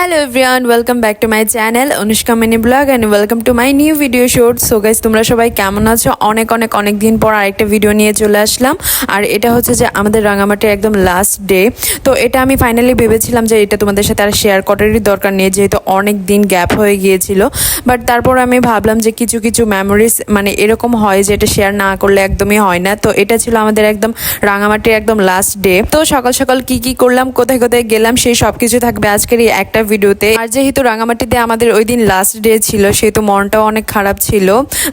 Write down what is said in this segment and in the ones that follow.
Hello everyone welcome back to my channel Anushka mini vlog and welcome to my new video shoot so guys তোমরা সবাই কেমন আছো? অনেক অনেক অনেক দিন পর আরেকটা ভিডিও নিয়ে চলে আসলাম। আর এটা হচ্ছে যে আমাদের রাঙামাটির একদম লাস্ট ডে তো এটা আমি ফাইনালি ভেবেছিলাম যে এটা তোমাদের সাথে আর শেয়ার করারই দরকার নেই, যেহেতু অনেক দিন গ্যাপ হয়ে গিয়েছিল। বাট তারপর আমি ভাবলাম যে কিছু কিছু মেমোরিজ মানে এরকম হয় যে এটা শেয়ার না করলে একদমই হয় না। তো এটা ছিল আমাদের একদম রাঙামাটির একদম লাস্ট ডে তো সকাল সকাল কি কি করলাম, কোথায় কোথায় গেলাম, সেই সব কিছু থাকবে আজকের এই একটা ভিডিওতে। আর যেহেতু রাঙামাটিতে আমাদের ওই দিন লাস্ট ডে ছিল, সেহেতু মনটাও অনেক খারাপ ছিল।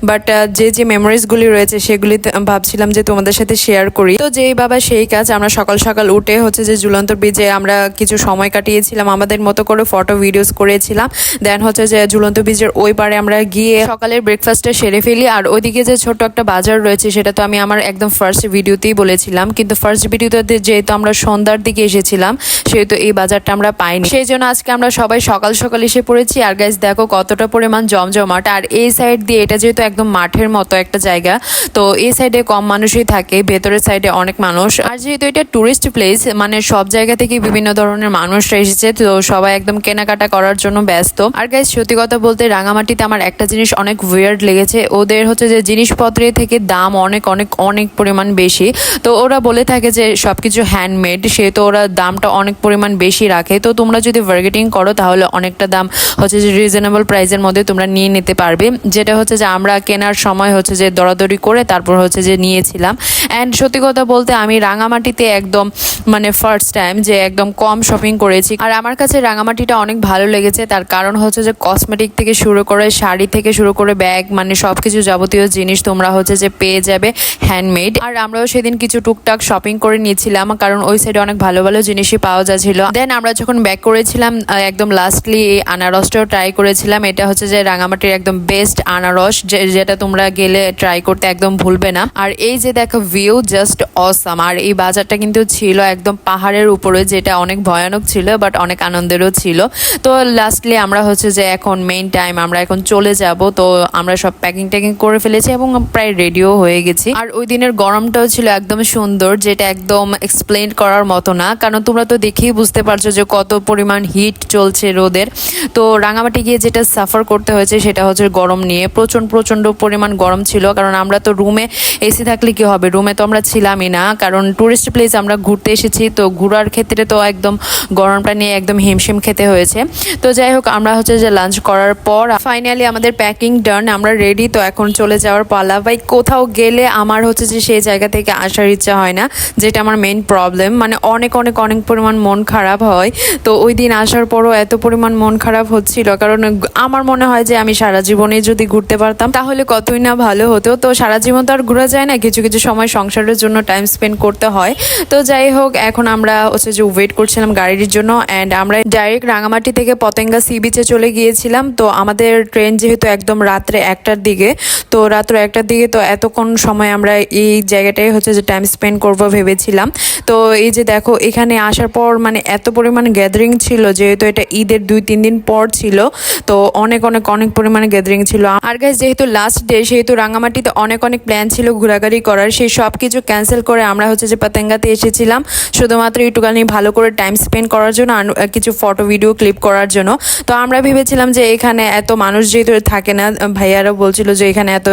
বাট যে যে মেমোরিজগুলি রয়েছে, সেগুলি ভাবছিলাম যে তোমাদের সাথে শেয়ার করি। তো যেই বাবা, সেই কাজ আমরা সকাল সকাল উঠে হচ্ছে যে ঝুলন্ত ব্রিজে আমরা কিছু সময় কাটিয়েছিলাম, আমাদের মতো করে ফটো ভিডিওস করেছিলাম। দেন হচ্ছে যে ঝুলন্ত ব্রিজের ওই পারে আমরা গিয়ে সকালের ব্রেকফাস্টটা সেরে ফেলি। আর ওইদিকে যে ছোট একটা বাজার রয়েছে, সেটা তো আমি আমার একদম ফার্স্ট ভিডিওতেই বলেছিলাম। কিন্তু ফার্স্ট ভিডিওতে যেহেতু আমরা সন্ধ্যার দিকে এসেছিলাম, সেহেতু এই বাজারটা আমরা পাইনি। সেই জন্য আজকে আমরা সবাই সকাল সকাল এসে পড়েছি। আর গাইজ দেখো কতটা পরিমাণ জমজমাট। আর এই সাইড দিয়ে এটা যেহেতু একদম মাঠের মতো একটা জায়গা, তো এই সাইডে কম মানুষই থাকে, ভেতরের সাইডে অনেক মানুষ। আর যেহেতু এটা টুরিস্ট প্লেস মানে সব জায়গা থেকে বিভিন্ন ধরনের মানুষরা এসেছে, তো সবাই একদম কেনাকাটা করার জন্য ব্যস্ত। আর গাইজ সত্যি কথা বলতে রাঙামাটিতে আমার একটা জিনিস অনেক ওয়ার্ড লেগেছে। ওদের হচ্ছে যে জিনিসপত্রের থেকে দাম অনেক অনেক অনেক পরিমাণ বেশি। তো ওরা বলে থাকে যে সবকিছু হ্যান্ডমেড সেহেতু ওরা দামটা অনেক পরিমাণ বেশি রাখে। তো তোমরা যদি বার্গেটিং করো, তাহলে অনেকটা দাম হচ্ছে যে রিজনেবল প্রাইসের মধ্যে তোমরা নিয়ে নিতে পারবে। যেটা হচ্ছে যে আমরা কেনার সময় হচ্ছে যে দরাদরি করে তারপর হচ্ছে যে নিয়েছিলাম। অ্যান্ড সত্যি কথা বলতে আমি রাঙামাটিতে একদম মানে ফার্স্ট টাইম যে একদম কম শপিং করেছি। আর আমার কাছে রাঙামাটিটা অনেক ভালো লেগেছে, তার কারণ হচ্ছে যে কসমেটিক থেকে শুরু করে শাড়ি থেকে শুরু করে ব্যাগ মানে সব কিছু যাবতীয় জিনিস তোমরা হচ্ছে যে পেয়ে যাবে হ্যান্ডমেড আর আমরাও সেদিন কিছু টুকটাক শপিং করে নিয়েছিলাম, কারণ ওই সাইডে অনেক ভালো ভালো জিনিসই পাওয়া যাচ্ছিল। দেন আমরা যখন ব্যাক করেছিলাম একদম লাস্টলি এই আনারসটাও ট্রাই করেছিলাম। এটা হচ্ছে যে রাঙামাটির একদম বেস্ট আনারস যেটা তোমরা গেলে ট্রাই করতে একদম ভুলবে না। আর এই যে দেখো ভিউ জাস্ট অসাম আর এই বাজারটা কিন্তু ছিল একদম পাহাড়ের উপরে, যেটা অনেক ভয়ানক ছিল বাট অনেক আনন্দেরও ছিল। তো লাস্টলি আমরা হচ্ছে যে এখন মেইন টাইম আমরা এখন চলে যাব। তো আমরা সব প্যাকিং ট্যাকিং করে ফেলেছি এবং প্রায় রেডিও হয়ে গেছি। আর ওই দিনের গরমটাও ছিল একদম সুন্দর, যেটা একদম এক্সপ্লেন করার মতো না। কারণ তোমরা তো দেখেই বুঝতে পারছ যে কত পরিমাণ হিট চলছে রোদের। তো রাঙামাটি গিয়ে যেটা সাফার করতে হয়েছে সেটা হচ্ছে গরম নিয়ে। প্রচণ্ড প্রচণ্ড পরিমাণ গরম ছিল। কারণ আমরা তো রুমে এসি থাকলে কি হবে? রুমে তো আমরা ছিলামই না। কারণ টুরিস্ট প্লেস আমরা ঘুরতে এসেছি। তো ঘোরার ক্ষেত্রে তো একদম গরমটা নিয়ে একদম হিমশিম খেতে হয়েছে। তো যাই হোক, আমরা হচ্ছে যে লাঞ্চ করার পর ফাইনালি আমাদের প্যাকিং ডান আমরা রেডি তো এখন চলে যাওয়ার পালা। ভাই, কোথাও গেলে আমার হচ্ছে যে সেই জায়গা থেকে আসার ইচ্ছা হয় না, যেটা আমার মেইন প্রবলেম মানে অনেক অনেক অনেক পরিমাণ মন খারাপ হয়। তো ওই দিন আসার পরও এত পরিমাণ মন খারাপ হচ্ছিল। কারণ আমার মনে হয় যে আমি সারা জীবনে যদি ঘুরতে পারতাম, তাহলে কতই না ভালো হতো। তো সারা জীবন তো আর ঘোরা যায় না, কিছু কিছু সময় সংসারের জন্য টাইম স্পেন্ড করতে হয়। তো যাই হোক, এখন আমরা হচ্ছে যে ওয়েট করছিলাম গাড়ির জন্য অ্যান্ড আমরা ডাইরেক্ট রাঙামাটি থেকে পতেঙ্গা সি বিচে চলে গিয়েছিলাম। তো আমাদের ট্রেন যেহেতু একদম রাত্রে একটার দিকে, তো রাত্র একটার দিকে তো এতক্ষণ সময় আমরা এই জায়গাটায় হচ্ছে যে টাইম স্পেন্ড করব ভেবেছিলাম। তো এই যে দেখো, এখানে আসার পর মানে এত পরিমাণ গ্যাদারিং ছিল, যেহেতু এটা ঈদের দুই, তিন দিন পর ছিল। তো অনেক অনেক অনেক পরিমাণে গ্যাদারিং ছিল। আর গাইজ যেহেতু লাস্ট ডে সেহেতু রাঙামাটিতে অনেক অনেক প্ল্যান ছিল ঘোরাঘুরি করার। সেই সব কিছু ক্যান্সেল করে আমরা হচ্ছে যে পাতেঙ্গাতে এসেছিলাম। শুধুমাত্র একটুখানি ভালো করে টাইম স্পেন্ড করার জন্য কিছু ফটো ভিডিও ক্লিপ করার জন্য। তো আমরা ভেবেছিলাম যে এখানে এত মানুষ যেহেতু থাকে না ভাইয়ারা বলছিল যে এখানে এত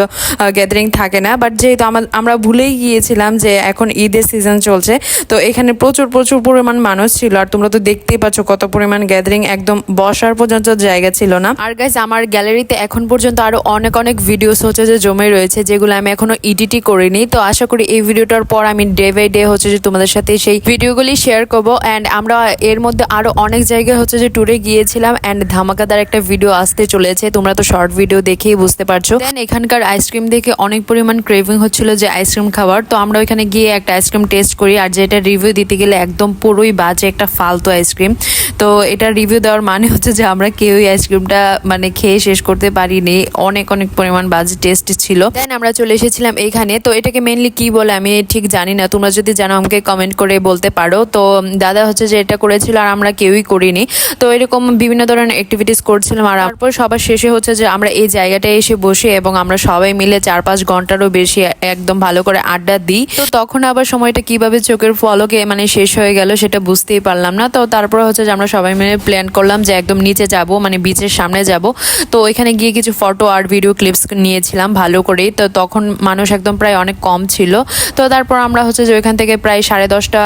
গ্যাদারিং থাকে না। বাট যেহেতু আমা- আমরা ভুলেই গিয়েছিলাম যে এখন ঈদের সিজন চলছে। তো এখানে প্রচুর প্রচুর পরিমাণ মানুষ ছিল। আর তোমরা তো দেখতেই পাচ্ছ কত পরিমাণ গ্যাদারিং একদম বসার পর্যন্ত জায়গা ছিল না। আর গাইজ আমার গ্যালারিতে এখন পর্যন্ত আরও অনেক অনেক ভিডিওস হচ্ছে যে জমে রয়েছে, যেগুলো আমি এখনও এডিটই করিনি। তো আশা করি এই ভিডিওটার পর আমি ডে বাই ডে হচ্ছে যে তোমাদের সাথে সেই ভিডিওগুলি শেয়ার করব। অ্যান্ড আমরা এর মধ্যে আরও অনেক জায়গায় হচ্ছে যে ট্যুরে গিয়েছিলাম। অ্যান্ড ধামাকাদার একটা ভিডিও আসতে চলেছে। তোমরা তো শর্ট ভিডিও দেখেই বুঝতে পারছ। দেন এখানকার আইসক্রিম দেখে অনেক পরিমাণ ক্রেভিং হচ্ছিল যে আইসক্রিম খাবার তো আমরা ওইখানে গিয়ে একটা আইসক্রিম টেস্ট করি। আর যেটা রিভিউ দিতে গেলে একদম পুরোই বাজে একটা ফালতু আইসক্রিম তো এটা রিভিউ দেওয়ার মানে হচ্ছে যে আমরা কেউই আইসক্রিমটা মানে খেয়ে শেষ করতে পারিনি। অনেক অনেক পরিমাণ বাজে টেস্ট ছিল। দেন আমরা চলে এসেছিলাম এইখানে তো এটাকে মেনলি কি বলে আমি ঠিক জানি না। তোমরা যদি জানো, আমাকে কমেন্ট করে বলতে পারো। তো দাদা হচ্ছে যে এটা করেছিল আর আমরা কেউই করিনি। তো এরকম বিভিন্ন ধরনের অ্যাক্টিভিটিস করছিলাম আর তারপর সবার শেষে হচ্ছে যে আমরা এই জায়গাটায় এসে বসে এবং আমরা সবাই মিলে চার পাঁচ ঘন্টারও বেশি একদম ভালো করে আড্ডা দিই। তো তখন আবার সময়টা কীভাবে চোখের ফলকে মানে শেষ হয়ে গেল সেটা বুঝতেই পারলাম না। তো তারপর হচ্ছে যে আমরা সবাই মিলে প্ল্যান করলাম যে একদম নিচে যাব মানে বিচের সামনে যাব। তো ওইখানে গিয়ে কিছু ফটো আর ভিডিও ক্লিপস নিয়েছিলাম ভালো করেই। তো তখন মানুষ একদম প্রায় অনেক কম ছিল। তো তারপর আমরা হচ্ছে যে ওইখান থেকে প্রায় সাড়ে দশটা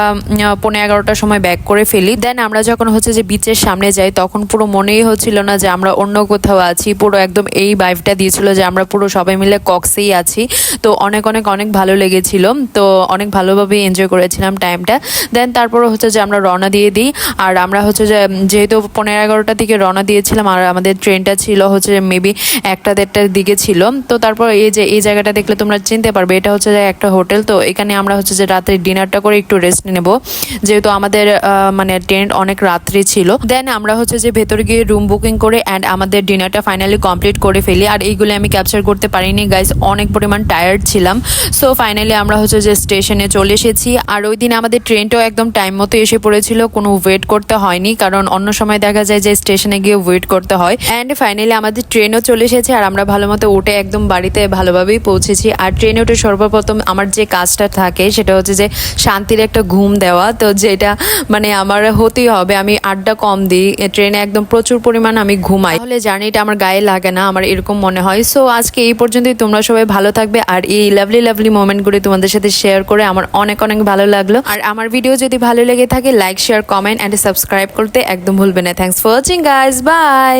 পনেরো এগারোটার সময় ব্যাক করে ফেলি। দেন আমরা যখন হচ্ছে যে বিচের সামনে যাই, তখন পুরো মনেই হচ্ছিল না যে আমরা অন্য কোথাও আছি। পুরো একদম এই ভাইবটা দিয়েছিল যে আমরা পুরো সবাই মিলে কক্সেই আছি। তো অনেক অনেক অনেক ভালো লেগেছিল। তো অনেক ভালোভাবে এনজয় করেছিলাম টাইমটা দেন তারপরে হচ্ছে যে আমরা রওনা দিয়ে দিই। আর আমরা হচ্ছে যে যেহেতু পনেরো এগারোটার দিকে রওনা দিয়েছিলাম। আর আমাদের ট্রেনটা ছিল হচ্ছে মেবি একটা দেড়টার দিকে ছিল। তো তারপর এই যে, এই জায়গাটা দেখলে তোমরা চিনতে পারবে, এটা হচ্ছে যে একটা হোটেল। তো এখানে আমরা হচ্ছে যে রাতের ডিনারটা করে একটু রেস্ট নেব। যেহেতু আমাদের মানে ট্রেন অনেক রাত্রি ছিল। দেন আমরা হচ্ছে যে ভেতরে গিয়ে রুম বুকিং করে অ্যান্ড আমাদের ডিনারটা ফাইনালি কমপ্লিট করে ফেলি। আর এইগুলো আমি ক্যাপচার করতে পারিনি গাইস অনেক পরিমাণ টায়ার্ড ছিলাম। সো ফাইনালি আমরা হচ্ছে যে স্টেশনে চলে এসেছি। আর ওই দিন আমাদের ট্রেনটাও একদম টাইম মতো এসে পড়েছিল, কোনো ওয়েট করতে হয়নি। কারণ অন্য সময় দেখা যায় যে স্টেশনে গিয়ে ওয়েট করতে হয়। অ্যান্ড ফাইনালি আমাদের ট্রেনও চলে এসেছে আর আমরা ভালো মতো উঠে একদম বাড়িতে ভালোভাবেই পৌঁছেছি। আর ট্রেনে উঠে সর্বপ্রথম আমার যে কাজটা থাকে সেটা হচ্ছে যে শান্তির একটা ঘুম দেওয়া। তো যেটা মানে আমার হতেই হবে, আমি আড্ডা কম দিই ট্রেনে একদম প্রচুর পরিমাণ আমি ঘুমাই। তাহলে জার্নিটা আমার গায়ে লাগে না, আমার এরকম মনে হয়। সো আজকে এই পর্যন্তই, তোমরা সবাই ভালো থাকবে। আর এই লাভলি লাভলি মোমেন্টগুলি তোমাদের সাথে শেয়ার করে আমার অনেক অনেক ভালো লাগল। আর আমার ভিডিও যদি ভালো লেগে থাকে like share comment and subscribe করতে একদম ভুলবে না thanks for watching guys bye